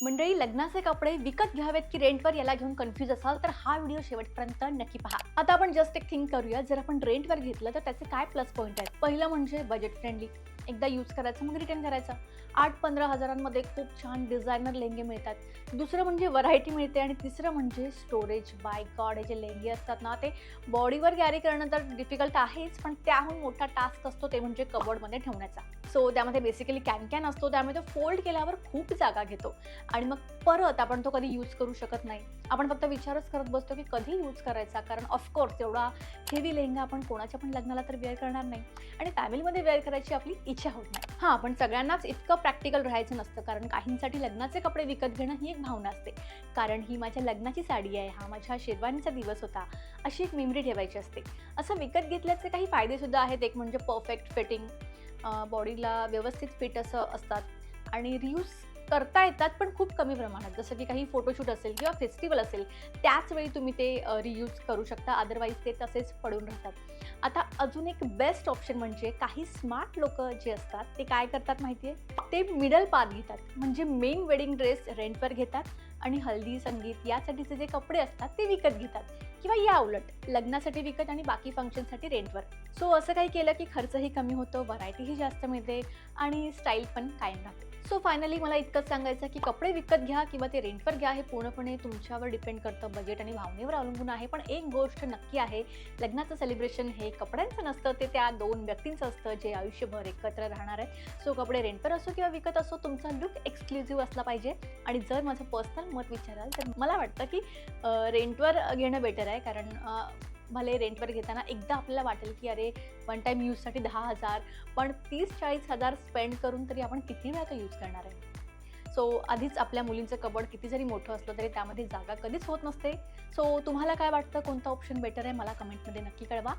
मंडळी लग्नाचे कपडे विकत घ्यावेत की रेंटवर याला घेऊन कन्फ्यूज असाल तर हा व्हिडिओ शेवटपर्यंत नक्की पहा. आता आपण जस्ट एक थिंक करूया. जर आपण रेंटवर घेतलं तर त्याचे काय प्लस पॉईंट आहेत? पहिलं म्हणजे बजेट फ्रेंडली एकदा यूज करायचं मग रिटर्न करायचं. आठ पंधरा हजारांमध्ये खूप छान डिझायनर लेंगे मिळतात. दुसरं म्हणजे व्हरायटी मिळते आणि तिसरं म्हणजे स्टोरेज बाय गॉड हे जे लेंगे असतात ना ते बॉडीवर कॅरी करणं तर डिफिकल्ट आहेच पण त्याहून मोठा टास्क असतो ते म्हणजे कबोर्डमध्ये ठेवण्याचा. सो त्यामध्ये बेसिकली कॅन कॅन असतो त्यामुळे तो फोल्ड केल्यावर खूप जागा घेतो. आणि मग परत आपण तो कधी यूज करू शकत नाही. आपण फक्त विचारच करत बसतो की कधी यूज करायचा? कारण ऑफकोर्स एवढा हेवी लेहंगा आपण कोणाच्या पण लग्नाला तर वेअर करणार नाही. आणि फॅमिलीमध्ये वेअर करायची आपली इच्छा होत नाही. हां पण सगळ्यांनाच इतकं प्रॅक्टिकल राहायचं नसतं कारण काहींसाठी लग्नाचे कपडे विकत घेणं ही एक भावना असते. कारण ही माझ्या लग्नाची साडी आहे हा माझ्या शेरवानीचा दिवस होता अशी एक मेमरी ठेवायची असते. असं विकत घेतल्याचे काही फायदेसुद्धा आहेत एक म्हणजे परफेक्ट फिटिंग बॉडीला व्यवस्थित फिट असं असतात. आणि रियूज करता येतात पण खूप कमी प्रमाणात. जसं की काही फोटोशूट असेल किंवा फेस्टिवल असेल त्याच वेळी तुम्ही ते रियूज करू शकता. अदरवाईज ते तसेच पडून राहतात. आता अजून एक बेस्ट ऑप्शन म्हणजे काही स्मार्ट लोक जे असतात ते काय करतात माहिती आहे ते मिडल पाथ घेतात. म्हणजे मेन वेडिंग ड्रेस रेंटवर घेतात आणि हल्दी संगीत यासाठीचे जे कपडे असतात ते विकत घेतात. किंवा या उलट लग्नासाठी विकत आणि बाकी फंक्शनसाठी रेंटवर सो असं काही केलं की खर्चही कमी होतो व्हरायटीही जास्त मिळते आणि स्टाईल पण कायम राहते. सो फायनली मला इतकंच सांगायचं की कपडे विकत घ्या किंवा ते रेंटवर घ्या हे पूर्णपणे तुमच्यावर डिपेंड करतं. बजेट आणि भावनेवर अवलंबून आहे. पण एक गोष्ट नक्की आहे लग्नाचं सेलिब्रेशन हे कपड्यांचं नसतं ते त्या दोन व्यक्तींचं असतं जे आयुष्यभर एकत्र राहणार आहे सो कपडे रेंटवर असो किंवा विकत असो तुमचा लुक एक्सक्लुझिव्ह असला पाहिजे. आणि जर माझं पर्सनल मत विचाराल तर मला वाटतं की रेंटवर घेणं बेटर आहे. कारण भले रेंटवर घेताना एकदा आपल्याला वाटेल की अरे वन टाईम यूजसाठी दहा हजार पण तीस चाळीस हजार स्पेंड करून तरी आपण किती वेळा तो यूज करणार आहे? सो आधीच आपल्या मुलींचं कबड किती जरी मोठं असलं तरी त्यामध्ये जागा कधीच होत नसते. सो तुम्हाला काय वाटतं? कोणता ऑप्शन बेटर आहे? मला कमेंटमध्ये नक्की कळवा.